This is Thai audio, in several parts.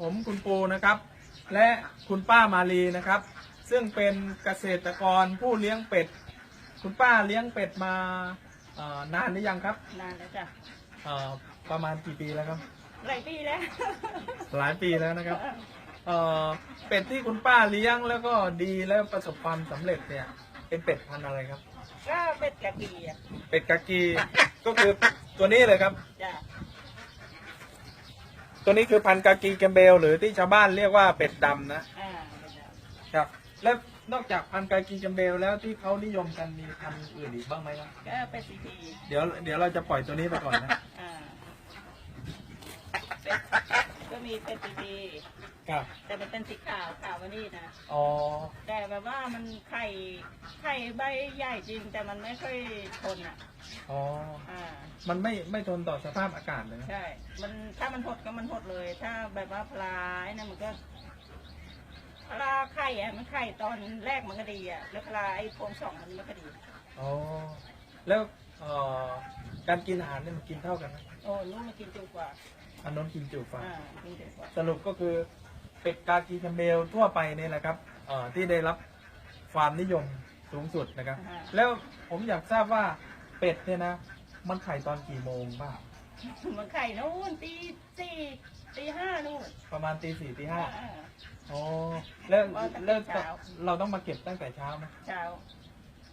ผมคุณปูนะครับ และคุณป้ามาลีนะครับ ซึ่งเป็นเกษตรกรผู้เลี้ยงเป็ด คุณป้าเลี้ยงเป็ดมาเอ่อนานหรือยังครับนานแล้วจ้ะเอ่อประมาณกี่ปีแล้วครับ หลายปีแล้ว หลายปีแล้วนะครับเอ่อเป็ดที่คุณป้าเลี้ยงแล้วก็ดีแล้วประสบความสำเร็จเนี่ย เป็นเป็ดพันธุ์อะไรครับ ก็เป็ดกะกีอะเป็ดกากี ก็คือตัวนี้เลยครับจ้ะ ตัวนี้คือพันธุ์กากีแกมเบล หรือที่ชาวบ้านเรียกว่าเป็ดดำนะ อ่าเป็ดดครับ แล้วนอกจากพันธุ์กากีแกมเบลแล้วที่เขานิยมกันมีพันธุ์อื่นอีกบ้างไหมครับำก็เป็ดซีพีเดี๋ยวเดี๋ยวเราจะปล่อยตัวนี้ไปก่อนนะ อ่าเป็ดก็ มีเป็ดซีพีครับแต่มันเป็นสีขาวขาวกว่านี่นะอ๋อ แต่แบบว่ามันไข่ไข่ใบใหญ่จริงแต่มันไม่ค่อยทนอะอ๋อ อ่ามันไม่ไม่ทนต่อสภาพอากาศเลยนะ ใช่ มันถ้ามันหดก็มันหดเลย ถ้าแบบว่าปลาไอ้นั่นมันก็ปลาไข่อะมันไข่ตอนแรกมันก็ดีอะแล้วปลาไอ้โพรงสองมันไม่ค่อยดี อ๋อ แล้วเอ่อการกินอาหารเนี่ยมันกินเท่ากันไหมโอ้นู้นมันกินจุกว่า อันนนกินจุฟ้าอ่ากินจุกว่าสรุปก็คือเป็ดกากีแคมเบลทั่วไปเนี่ยแหละครับเอ่อที่ได้รับความนิยมสูงสุดนะครับ แล้วผมอยากทราบว่าเป็ดเนี่ยนะ มันไข่ตอนกี่โมงบ้างมันไข่นู้นตีสี่ตีห้านู่นประมาณตีสี่ตีห้าอ่าอ๋อแล้วว่าตั้งแต่แล้วเช้าเราต้องมาเก็บตั้งแต่เช้าไหมเช้า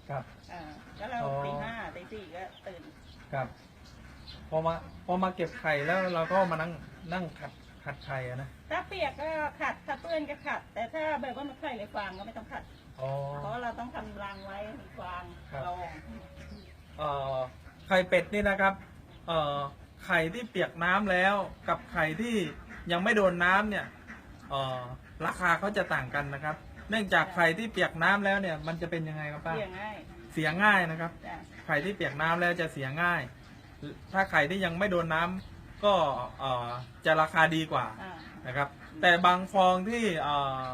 ครับอ่าแล้วเราอ๋อตีห้าตีสี่ก็ตื่นครับ พอมาพอมาเก็บไข่แล้วเราก็มานั่งนั่งขัดขัดไข่อะนะถ้าเปียกก็ขัดถ้าเปื้อนก็ขัด แต่ถ้าแบบว่ามันไข่ในฟางก็ไม่ต้องขัด อ๋อ เพราะเราต้องทำรังไว้มีฟางครับ รองเอ่อไข่เป็ดนี่นะครับเอ่อไข่ที่เปียกน้ำแล้วกับไข่ที่ยังไม่โดนน้ำเนี่ยเอ่อราคาเขาจะต่างกันนะครับ เนื่องจากไข่ที่เปียกน้ำแล้วเนี่ยมันจะเป็นยังไงครับป้าเลี้ยงง่ายเสียง่ายนะครับ จ้ะไข่ที่เปียกน้ำแล้วจะเสียง่าย ถ้าไข่ที่ยังไม่โดนน้ำก็เอ่อจะราคาดีกว่าอ่านะครับ แต่บางฟองที่เอ่อ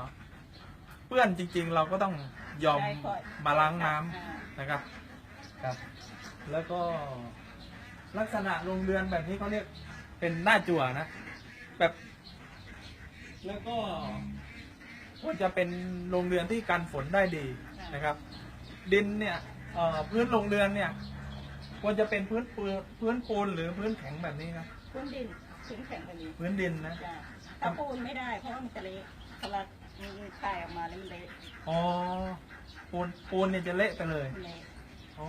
เปื้อนจริง ๆ เราก็ต้องยอมได้ก่อนมาล้างน้ำอ่านะครับครับ แล้วก็ลักษณะโรงเรือนแบบนี้เขาเรียกเป็นหน้าจั่วนะ แบบ แล้วก็ควรจะเป็นโรงเรือนที่กันฝนได้ดีนะครับ ดินเนี่ยเอ่อพื้นโรงเรือนเนี่ย ควรจะเป็นพื้นปูนพื้นปูนหรือพื้นแข็งแบบนี้ครับพื้นดินพื้นแข็งแบบนี้พื้นดินนะจ้ะถ้าปูนไม่ได้เพราะว่ามันจะเละเวลามันคายออกมาแล้วมันเละอ๋อปูนปูนเนี่ยจะเละไปเลยมันเละอ๋อ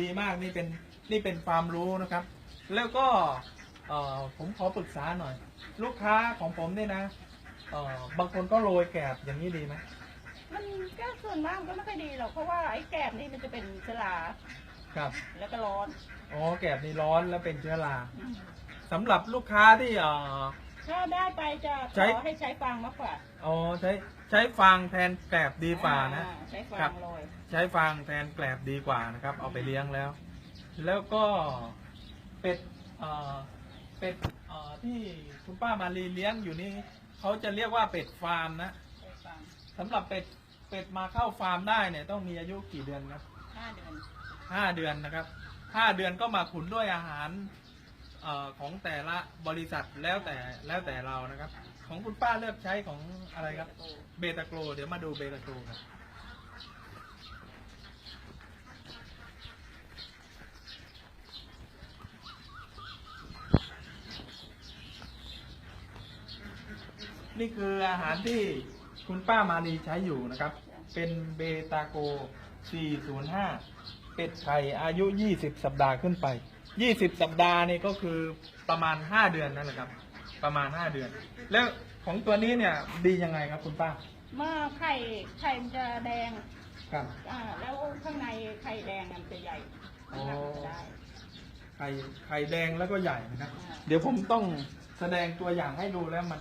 ดีมากนี่เป็นนี่เป็นความรู้นะครับ แล้วก็เอ่อผมขอปรึกษาหน่อย ลูกค้าของผมเนี่ยนะเอ่อบางคนก็โรยแกบอย่างนี้ดีไหมมันก็ส่วนมากมันก็ไม่ค่อยดีหรอกเพราะว่าไอ้แกบนี่มันจะเป็นเชื้อรา ครับแล้วก็ร้อนอ๋อแกบนี่ร้อนแล้วเป็นเชื้อราสำหรับลูกค้าที่เอ่อ ถ้าได้ไปจะใช้ขอให้ใช้ฟางมากกว่าอ๋อใช้ใช้ฟางแทนแกลบดีกว่านะ อ่ใช้ฟาครังบ โรยใช้ฟางแทนแกลบดีกว่านะครับ เอาไปเลี้ยงแล้ว แล้วก็เป็ดเอ่อเป็ดเอ่อที่คุณป้ามารีเลี้ยงอยู่นี่เขาจะเรียกว่าเป็ดฟาร์มนะใช้ฟางสำหรับเป็ดเป็ดมาเข้าฟาร์มได้เนี่ยต้องมีอายุกี่เดือนครับห้าเดือน ห้าเดือนนะครับห้าเดือนก็มาขุนด้วยอาหารออของแต่ละบริษัทแล้วแต่แล้วแต่เรานะครับ ของคุณป้าเลือกใช้ของอะไรครับ เบตาโกรเดี๋ยวมาดูเบตาโกรครับนี่คืออาหารที่คุณป้ามาลีใช้อยู่นะครับ เป็นเบตาโก 405 เป็ดไข่อายุ 20 สัปดาห์ขึ้นไป 20 สัปดาห์นี่ก็คือประมาณ 5 เดือนนั่นแหละครับ ประมาณ 5 เดือน แล้วของตัวนี้เนี่ยดียังไงครับคุณป้าเมื่อไข่ไข่มันจะแดงครับอ่าแล้วข้างในไข่แดงมันจะใหญ่อ๋อน้ำหนักจะได้ ไข่ไข่แดงแล้วก็ใหญ่นะครับอ่าเดี๋ยวผมต้องแสดงตัวอย่างให้ดูแล้วมัน